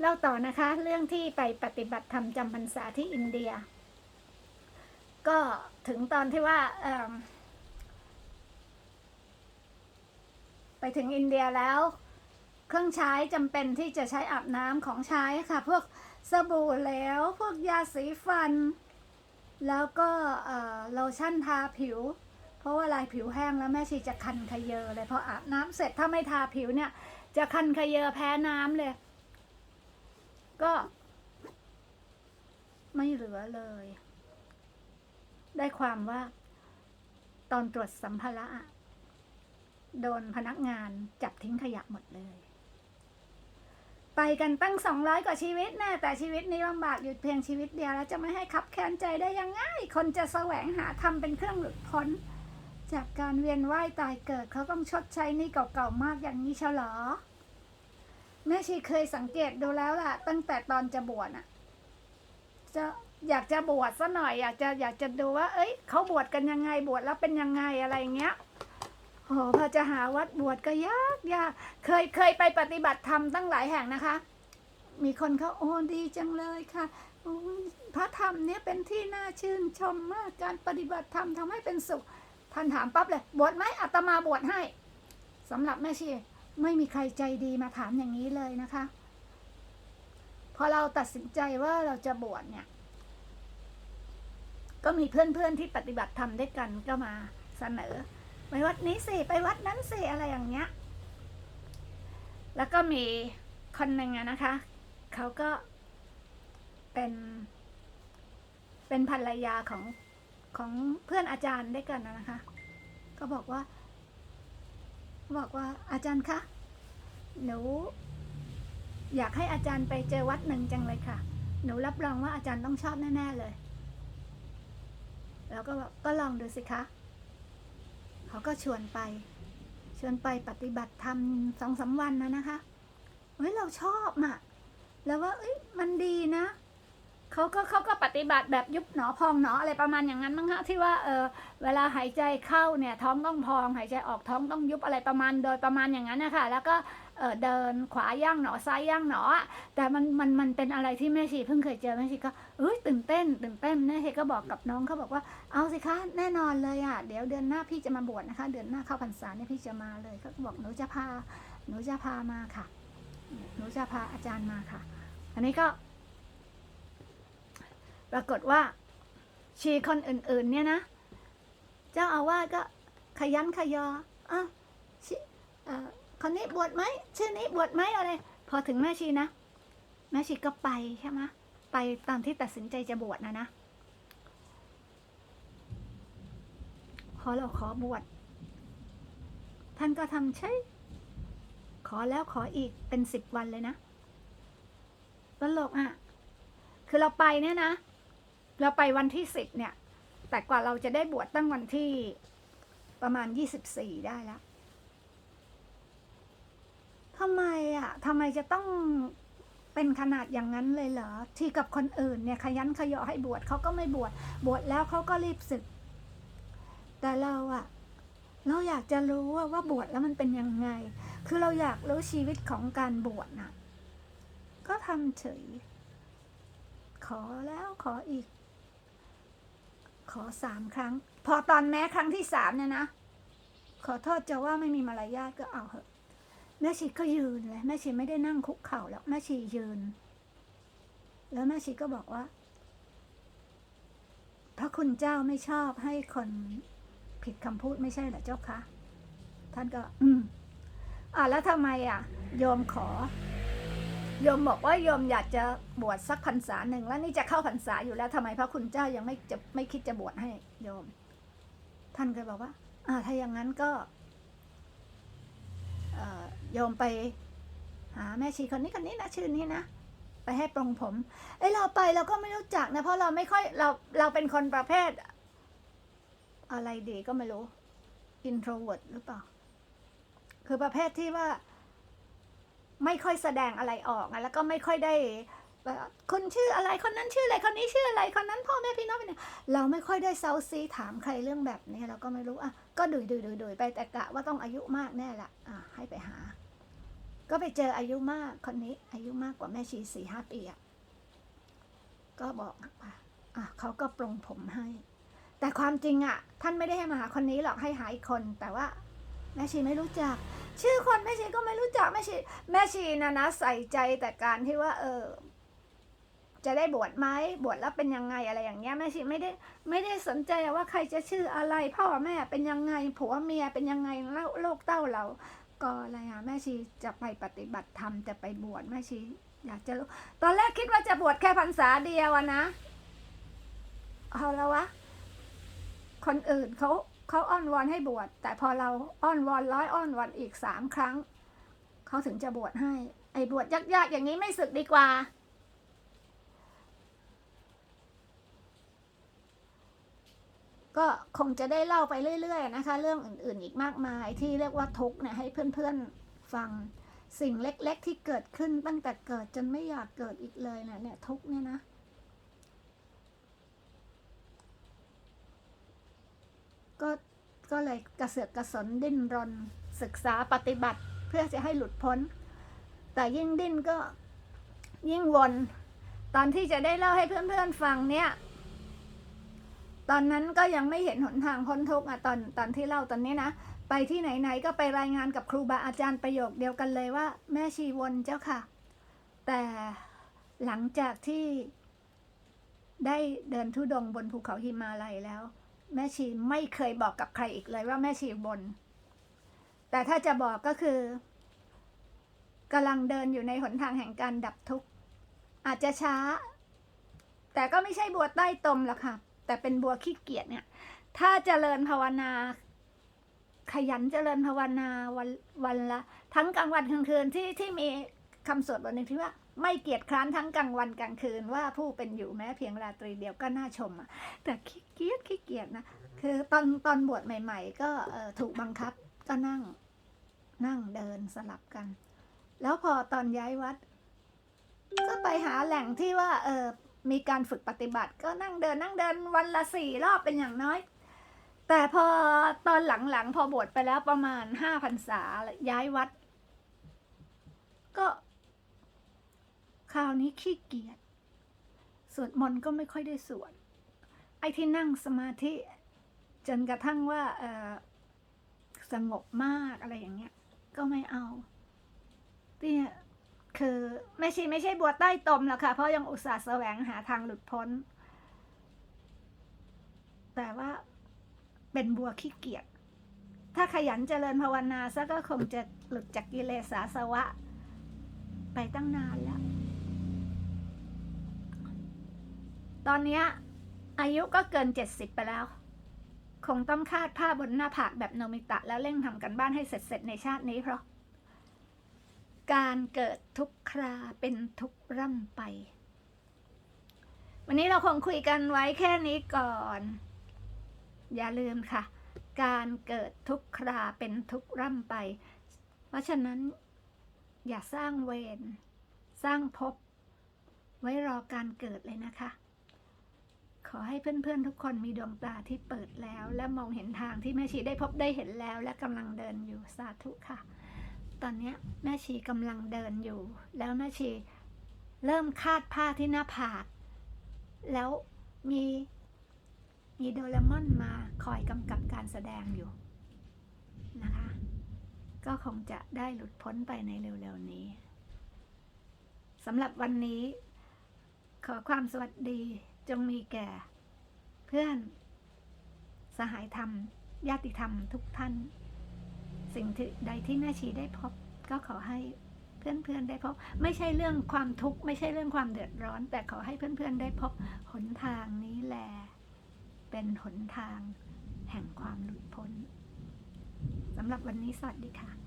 เล่าต่อนะคะ เรื่องที่ไปปฏิบัติธรรมจำพรรษาที่อินเดีย ก็ถึงตอนที่ว่าไปถึงอินเดียแล้ว เครื่องใช้จำเป็นที่จะใช้อาบน้ำของใช้ค่ะ พวกสบู่แล้วพวกยาสีฟัน แล้วก็โลชั่นทาผิว เพราะว่าลายผิวแห้งแล้วแม่ชีจะคันขยเยอเลยพออาบน้ำเสร็จถ้าไม่ทาผิวเนี่ย จะคันขยเยอแพ้น้ำเลย ก็ ไม่เหลือเลย ได้ความว่า ตอนตรวจสัมภาระโดนพนักงานจับทิ้งขยะหมดเลย ไปกันตั้งสองร้อยกว่าชีวิตแน่แต่ชีวิตนี้ลำบากอยู่เพียงชีวิตเดียวแล้วจะไม่ให้ขับแค้นใจได้ยังไงคนจะแสวงหาทำเป็นเครื่องหลุดพ้น จากการเวียนว่ายตายเกิดเขาต้องชดใช้นี่เก่าๆมากอย่างนี้เฉลอ แม่ชีเคยสังเกตดูแล้วล่ะ ตั้งแต่ตอนจะบวชอะ จะอยากจะบวชซะหน่อย อยากจะอยากจะดูว่า เอ้ยเขาบวชกันยังไงบวชแล้วเป็นยังไงอะไรเงี้ยโอ้โหพอจะหาวัดบวชก็ยากยากเคยเคยไปปฏิบัติธรรมตั้งหลายแห่งนะคะ มีคนเขาโอ้ดีจังเลยค่ะพระธรรมเนี่ยเป็นที่น่าชื่นชมมากการปฏิบัติธรรมทำให้เป็นสุขท่านถามปั๊บเลยบวชไหมอาตมาบวชให้สำหรับแม่ชี ไม่มีใครใจดีมาถามอย่างนี้เลยนะคะ พอเราตัดสินใจว่าเราจะบวชเนี่ย ก็มีเพื่อนๆที่ปฏิบัติธรรมด้วยกันก็มาเสนอ ไปวัดนี้สิไปวัดนั้นสิอะไรอย่างเงี้ย แล้วก็มีคนหนึ่งนะคะ เขาก็เป็น เป็นภรรยาของของเพื่อนอาจารย์ด้วยกันนะคะ ก็บอกว่า บอกว่าอาจารย์คะหนูอยากให้อาจารย์ไปเจอวัดหนึ่งจังเลยค่ะ หนูรับรองว่าอาจารย์ต้องชอบแน่ๆเลย แล้วก็บอกก็ลองดูสิคะ เขาก็ชวนไป ชวนไปปฏิบัติธรรมสองสามวันนะนะคะเฮ้ยเราชอบอะแล้วว่าเอ้ยมันดีนะ เขาก็เขาก็ปฏิบัติแบบยุบหนอพองหนออะไรประมาณอย่างนั้นมั้งคะที่ว่าเออเวลาหายใจเข้าเนี่ยท้องต้องพอง หายใจออกท้องต้องยุบอะไรประมาณโดยประมาณอย่างนั้นนะคะแล้วก็เออเดินขวาย่างหนอซ้ายย่างหนออะแต่มันมันมันเป็นอะไรที่แม่ชีเพิ่งเคยเจอแม่ชีก็เอ้ยตื่นเต้นตื่นเต้นแม่ชีก็บอกกับน้องเขาบอกว่าเอาสิคะแน่นอนเลยอะเดี๋ยวเดือนหน้าพี่จะมาบวชนะคะ เดือนหน้าเข้าพรรษาเนี่ยพี่จะมาเลยเขาก็บอกหนูจะพาหนูจะพามาค่ะหนูจะพาอาจารย์มาค่ะ อันนี้ก็ ปรากฏว่าชีคนอื่น ๆ เนี่ยนะ เจ้าอาวาสก็ขยันขยออะชิเอ่อคนนี้บวชไหมชื่อนี้บวชไหมอะไร พอถึงแม่ชีนะ แม่ชีก็ไปใช่ไหมไปตามที่ตัดสินใจจะบวชนะนะพอเราขอบวช ท่านก็ทำใช่ ขอแล้วขออีกเป็นสิบวันเลยนะตลกอะ คือเราไปเนี่ยนะ เราไปวันที่สิบเนี่ย แต่กว่าเราจะได้บวชตั้งวันที่ประมาณยี่สิบสี่ได้แล้วทำไมอะทำไมจะต้องเป็นขนาดอย่างนั้นเลยเหรอ ที่กับคนอื่นเนี่ยขยันขยอให้บวชเขาก็ไม่บวชบวชแล้วเขาก็รีบศึก แต่เราอะ เราอยากจะรู้ว่าว่าบวชแล้วมันเป็นยังไง คือเราอยากรู้ชีวิตของการบวชน่ะ ก็ทำเฉย ขอแล้วขออีก ขอสามครั้ง พอตอนแม้ครั้งที่สามเนี่ยนะ ขอโทษจะว่าไม่มีมารยาทก็เอาเหอะ แม่ชีก็ยืนเลย แม่ชีไม่ได้นั่งคุกเข่าแล้ว แม่ชียืน แล้วแม่ชีก็บอกว่า พระคุณเจ้าไม่ชอบให้คนผิดคำพูดไม่ใช่เหรอเจ้าคะ ท่านก็ อืมอ่าแล้วทำไมอะ โยมขอ โยมบอกว่าโยมอยากจะบวชสักพรรษาหนึ่งแล้วนี่จะเข้าพรรษาอยู่แล้วทำไมพระคุณเจ้ายังไม่จะไม่คิดจะบวชให้โยม ท่านก็บอกว่า อ่า ถ้าอย่างนั้นก็เอโยมไปหาแม่ชีคนนี้คนนี้นะชื่อนี้นะไปให้ปรงผม เอ้เราไปเราก็ไม่รู้จักนะเพราะเราไม่ค่อยเราเราเป็นคนประเภท อะไรดีก็ไม่รู้ introvert หรือเปล่า คือประเภทที่ว่า ไม่ค่อยแสดงอะไรออกอะแล้วก็ไม่ค่อยได้คนชื่ออะไรคนนั้นชื่ออะไรคนนี้ชื่ออะไรคนนั้นพ่อแม่พี่น้องเป็นไงเราไม่ค่อยได้เซาซีถามใครเรื่องแบบนี้เราก็ไม่รู้อะก็ดุยดุยดุยดุยไปแต่กะว่าต้องอายุมากแน่ละอะให้ไปหา ก็ไปเจออายุมากคนนี้อายุมากกว่าแม่ชีสี่ห้าปีอะก็บอกว่าอะเขาก็ปรงผมให้ แต่ความจริงอะ ท่านไม่ได้ให้มาหาคนนี้หรอกให้หาอีกคน แต่ว่าแม่ชีไม่รู้จัก ชื่อคนแม่ชีก็ไม่รู้จักแม่ชีแม่ชีนะนะใส่ใจแต่การที่ว่า เออ จะได้บวชไหมบวชแล้วเป็นยังไงอะไรอย่างเงี้ยแม่ชีไม่ได้ไม่ได้สนใจว่าใครจะชื่ออะไรพ่อแม่เป็นยังไงผัวเมียเป็นยังไงแล้วโลกเต้าเรา ก็อะไรอะแม่ชีจะไปปฏิบัติธรรมจะไปบวชแม่ชีอยากจะรู้ตอนแรกคิดว่าจะบวชแค่พรรษาเดียวนะเอาแล้ววะคนอื่นเขา เขาอ้อนวอนให้บวช แต่พอเราอ้อนวอนร้อยอ้อนวอนอีกสามครั้ง เขาถึงจะบวชให้ ไอ้บวชยากๆอย่างนี้ไม่สึกดีกว่า ก็คงจะได้เล่าไปเรื่อยๆนะคะ เรื่องอื่นๆอีกมากมายที่เรียกว่าทุกเนี่ยให้เพื่อนๆฟังสิ่งเล็กๆที่เกิดขึ้นตั้งแต่เกิดจนไม่อยากเกิดอีกเลยเนี่ยเนี่ยทุกเนี่ยนะ ก็ก็เลยกระเสือกกระสนดิ้นรน ศึกษาปฏิบัติเพื่อจะให้หลุดพ้น แต่ยิ่งดิ้นก็ยิ่งวน ตอนที่จะได้เล่าให้เพื่อนๆฟังเนี่ย ตอนนั้นก็ยังไม่เห็นหนทางพ้นทุกข์อะตอนตอนที่เล่าตอนนี้นะไปที่ไหนๆก็ไปรายงานกับครูบาอาจารย์ประโยคเดียวกันเลยว่า แม่ชีวนเจ้าค่ะ แต่หลังจากที่ได้เดินทุดงบนภูเขาหิมาลัยแล้ว แม่ชีไม่เคยบอกกับใครอีกเลยว่าแม่ชีบน แต่ถ้าจะบอกก็คือกำลังเดินอยู่ในหนทางแห่งการดับทุกข์ อาจจะช้า แต่ก็ไม่ใช่บัวใต้ตมหรอกค่ะ แต่เป็นบัวขี้เกียจเนี่ย ถ้าเจริญภาวนา ขยันเจริญภาวนาวันวันละ ทั้งกลางวันกลางคืนที่ที่มีคำสวดบทหนึ่งที่ว่า ไม่เกียจคร้านทั้งกลางวันกลางคืนว่าผู้เป็นอยู่แม้เพียงราตรีเดียวก็น่าชมอะแต่ขี้เกียจขี้เกียจนะคือตอนตอนบวชใหม่ ๆ ก็ถูกบังคับก็นั่งนั่งเดินสลับกัน แล้วพอตอนย้ายวัด ก็ไปหาแหล่งที่ว่า เออมีการฝึกปฏิบัติก็นั่งเดินนั่งเดินวันละสี่รอบเป็นอย่างน้อย แต่พอตอนหลังๆ พอบวชไปแล้วประมาณห้าพรรษาย้ายวัด ก็ คราวนี้ขี้เกียจสวดมนต์ก็ไม่ค่อยได้สวดไอ้ที่นั่งสมาธิจนกระทั่งว่าสงบมากอะไรอย่างเงี้ย ก็ไม่เอาเนี่ยคือไม่ใช่ไม่ใช่บัวใต้ตมหรอกค่ะ เพราะยังอุตส่าห์แสวงหาทางหลุดพ้น แต่ว่าเป็นบัวขี้เกียจถ้าขยันเจริญภาวนาซะก็คงจะหลุดจากกิเลสอาสวะ ไปตั้งนานแล้ว ตอนนี้อายุก็เกินเจ็ดสิบไปแล้ว คงต้องคาดผ้าบนหน้าผากแบบโนมิตะแล้วเร่งทำกันบ้านให้เสร็จ ๆ ในชาตินี้เพราะ การเกิดทุกคราเป็นทุกร่ำไป วันนี้เราคงคุยกันไว้แค่นี้ก่อน อย่าลืมค่ะ การเกิดทุกคราเป็นทุกร่ำไป เพราะฉะนั้นอย่าสร้างเวรสร้างภพไว้รอการเกิดเลยนะคะ ขอให้เพื่อนๆทุกคนมีดวงตาที่เปิดแล้ว และมองเห็นทางที่แม่ชีได้พบได้เห็นแล้ว และกำลังเดินอยู่สาธุค่ะ ตอนนี้แม่ชีกำลังเดินอยู่ แล้วแม่ชีเริ่มคาดผ้าที่หน้าผาก แล้วมีมีโดเรมอนมาคอยกำกับการแสดงอยู่นะคะ ก็คงจะได้หลุดพ้นไปในเร็วๆนี้สำหรับวันนี้ ขอความสวัสดี จงมีแก่ เพื่อน สหายธรรม ญาติธรรมทุกท่าน สิ่งใดที่แม่ชีได้พบ ก็ขอให้เพื่อนๆได้พบ ไม่ใช่เรื่องความทุกข์ไม่ใช่เรื่องความเดือดร้อน แต่ขอให้เพื่อนๆได้พบหนทางนี้แล เป็นหนทางแห่งความหลุดพ้นสำหรับวันนี้สวัสดีค่ะ